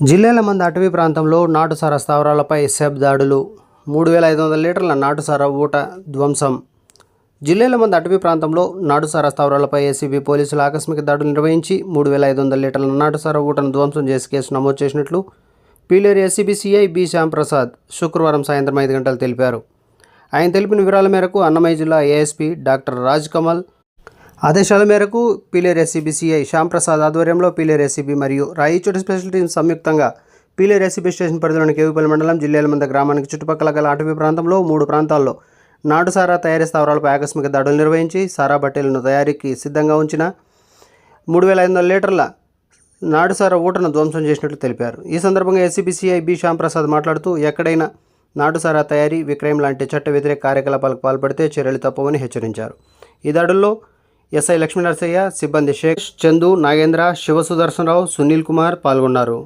జిల్లాల మంది అటవీ ప్రాంతంలో నాటుసార స్థావరాలపై సెబ్ దాడులు. మూడు వేల ఐదు వందల లీటర్ల నాటుసార ఊట ధ్వంసం. జిల్లాల మంది అటవీ ప్రాంతంలో నాటుసార స్థావరాలపై ఏసీబీ పోలీసులు ఆకస్మిక దాడులు నిర్వహించి మూడు వేల ఐదు వందల లీటర్ల నాటుసార ఊటను ధ్వంసం చేసి కేసు నమోదు చేసినట్లు Peeleru ACB CI B Shyamprasad శుక్రవారం సాయంత్రం ఐదు గంటలు తెలిపారు. ఆయన తెలిపిన వివరాల మేరకు అన్నమయ్య జిల్లా ఏఎస్పీ డాక్టర్ రాజ్ కమల్ ఆదేశాల మేరకు పీలేరు ఎస్సీబీ సిఐ శ్యాంప్రసాద్ ఆధ్వర్యంలో పీలేరు ఎస్సీబీ మరియు రాయిచోటి స్పెషల్ టీం సంయుక్తంగా పీలేరు ఎస్సీబీ స్టేషన్ పరిధిలోని కేవీపల్లి మండలం జిల్లాలమంద గ్రామానికి చుట్టుపక్కల గల అటవీ ప్రాంతంలో మూడు ప్రాంతాల్లో నాటు సారా తయారీ స్థావరాలపై ఆకస్మిక దాడులు నిర్వహించి సారా బట్టెలను తయారీకి సిద్ధంగా ఉంచిన మూడు వేల ఐదు వందల లీటర్ల నాటుసారా ఊటను ధ్వంసం చేసినట్లు తెలిపారు. ఈ సందర్భంగా ఎస్సీబీసీఐ బి శ్యాంప్రసాద్ మాట్లాడుతూ ఎక్కడైనా నాటుసారా తయారీ విక్రయం లాంటి చట్ట వ్యతిరేక కార్యకలాపాలకు పాల్పడితే చర్యలు తప్పవని హెచ్చరించారు. ఈ దాడుల్లో ఎస్ఐ లక్ష్మీనరసయ్య సిబ్బంది శేఖ్ చందు నాగేంద్ర శివ సుదర్శనరావు సునీల్ కుమార్ పాల్గొన్నారు.